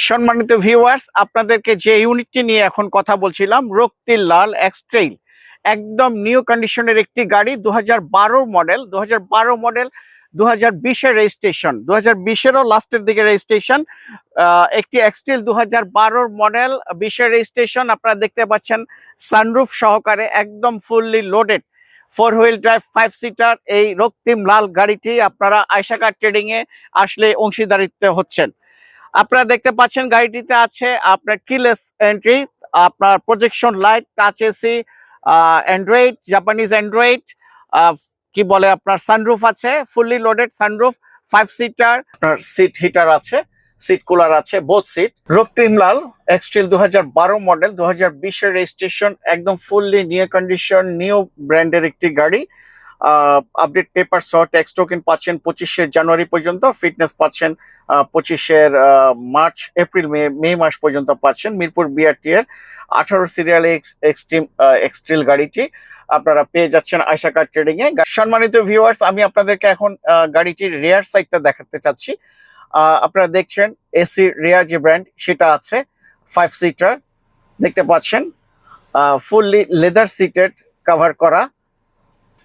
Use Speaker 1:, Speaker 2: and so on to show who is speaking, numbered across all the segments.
Speaker 1: সম্মানিত ভিউয়ার্স আপনাদেরকে যে ইউনিটটি নিয়ে এখন কথা বলছিলাম রক্তির লাল এক্সট্রেইল একদম নিউ কন্ডিশনের একটি গাড়ি দু হাজার বারো মডেল দু হাজার বারো মডেল দু হাজার বিশের রেজিস্ট্রেশন দু হাজার বিশেরও লাস্টের দিকে রেজিস্ট্রেশন একটি এক্সট্রিল দু হাজার বারোর মডেল বিশের রেজিস্ট্রেশন আপনারা দেখতে পাচ্ছেন সানরুফ সহকারে একদম fully loaded four wheel drive five seater এই রক্তিম লাল গাড়িটি আপনারা আয়সাকার ট্রেডিংয়ে আসলে অংশীদারিত্ব হচ্ছেন। আপনারা দেখতে পাচ্ছেন গাড়িটিতে আছে আপনার কিলেস এন্ট্রি আপনার projection light touch AC Android Japanese Android কি বলে আপনার সানরুফ আছে fully loaded sunroof five seater আপনার সিট হিটার আছে সিট কুলার আছে বোথ সিট রক্তিম লাল এক্সট্রিল দু মডেল দু হাজার রেজিস্ট্রেশন একদম ফুললি নিউ কন্ডিশন নিউ ব্র্যান্ডের একটি গাড়ি। আপডেট পেপার সহ ট্যাক্স টোকেন পাচ্ছেন পঁচিশের জানুয়ারি পর্যন্ত ফিটনেস পাচ্ছেন পঁচিশের মার্চ, এপ্রিল, মে মে মাস পর্যন্ত পাচ্ছেন। মিরপুর বিআরটি এর আঠারো সিরিয়াল এক্সট্রিম এক্সট্রিল গাড়িটি আপনারা পেয়ে যাচ্ছেন আয়সাকার ট্রেডিং এ। সম্মানিত ভিউয়ার্স আমি আপনাদেরকে এখন গাড়িটির রেয়ার সাইডটা দেখাতে চাচ্ছি। আপনারা দেখছেন এসি রেয়ার যে ব্র্যান্ড সেটা আছে ফাইভ সিটার দেখতে পাচ্ছেন ফুললি লেদার সিটেড কভার করা।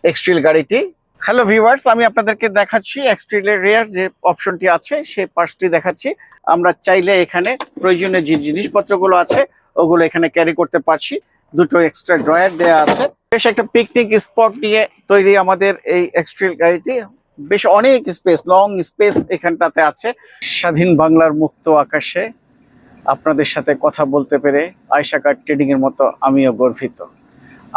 Speaker 1: এক্সট্রিল গাড়িটি। হ্যালো ভিউয়ার্স আমি আপনাদেরকে দেখাচ্ছি এক্সট্রিলের রেয়ার যে অপশনটি আছে সেই পাশটি দেখাচ্ছি। আমরা চাইলে এখানে প্রয়োজনীয় যে জিনিসপত্রগুলো আছে, ওগুলো এখানে ক্যারি করতে পারছি। দুটো এক্সট্রা ড্রয়ার দেয়া আছে। বেশ একটা পিকনিক স্পট নিয়ে তৈরি আমাদের এই এক্সট্রিল গাড়িটি। বেশ অনেক স্পেস লং স্পেস এখানটাতে আছে। স্বাধীন বাংলার মুক্ত আকাশে আপনাদের সাথে কথা বলতে পেরে আয়সা কার ট্রেডিং এর মতো আমিও গর্বিত।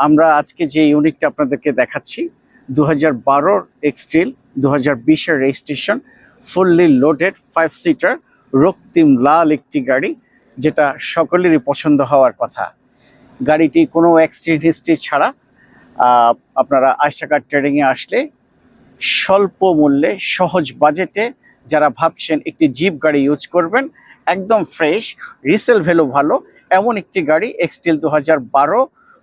Speaker 1: আমরা আজকে যে ইউনিটটা আপনাদেরকে দেখাচ্ছি দু হাজার বারোর এক্সট্রিল দু হাজার বিশের registration, fully loaded five seater রক্তিম লাল একটি গাড়ি, যেটা সকলেরই পছন্দ হওয়ার কথা। গাড়িটি কোনো অ্যাক্সিডেন্ট হিস্ট্রি ছাড়া আপনারা আয়সাকার ট্রেডিংয়ে আসলে স্বল্প মূল্যে, সহজ বাজেটে যারা ভাবছেন একটি জিপ গাড়ি ইউজ করবেন, একদম ফ্রেশ রিসেল ভ্যালু ভালো, এমন একটি গাড়ি এক্সটিল দু হাজার বারো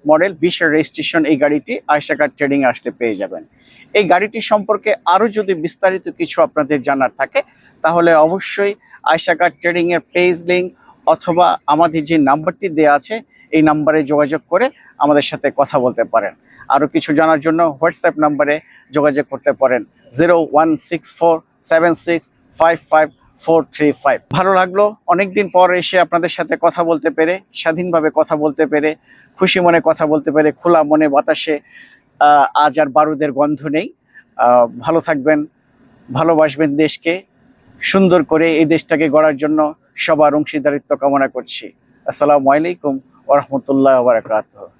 Speaker 1: মডেল বিশের রেজিস্ট্রেশন এই গাড়িটি আয়সাকার ট্রেডিং আসলে পেয়ে যাবেন। এই গাড়িটি সম্পর্কে আরও যদি বিস্তারিত কিছু আপনাদের জানার থাকে, তাহলে অবশ্যই আয়সাকার ট্রেডিং এর পেজ লিঙ্ক অথবা আমাদের যে নাম্বারটি দেওয়া আছে, এই নাম্বারে যোগাযোগ করে আমাদের সাথে কথা বলতে পারেন। আরও কিছু জানার জন্য হোয়াটসঅ্যাপ নাম্বারে যোগাযোগ করতে পারেন। Zero one six four seven six five five four three five ভালো লাগল। অনেকদিন পর এসে আপনাদের সাথে কথা বলতে পেরে, স্বাধীনভাবে কথা বলতে পেরে, খুশি মনে কথা বলতে পেরে, খোলা মনে বাতাসে আজ আর বারুদের গন্ধ নেই। ভালো থাকবেন, ভালোবাসবেন দেশকে, সুন্দর করে এই দেশটাকে গড়ার জন্য সবার অংশীদারিত্ব কামনা করছি। আসসালামু আলাইকুম ওরহমতুল্লাহ বারাকাতুহ।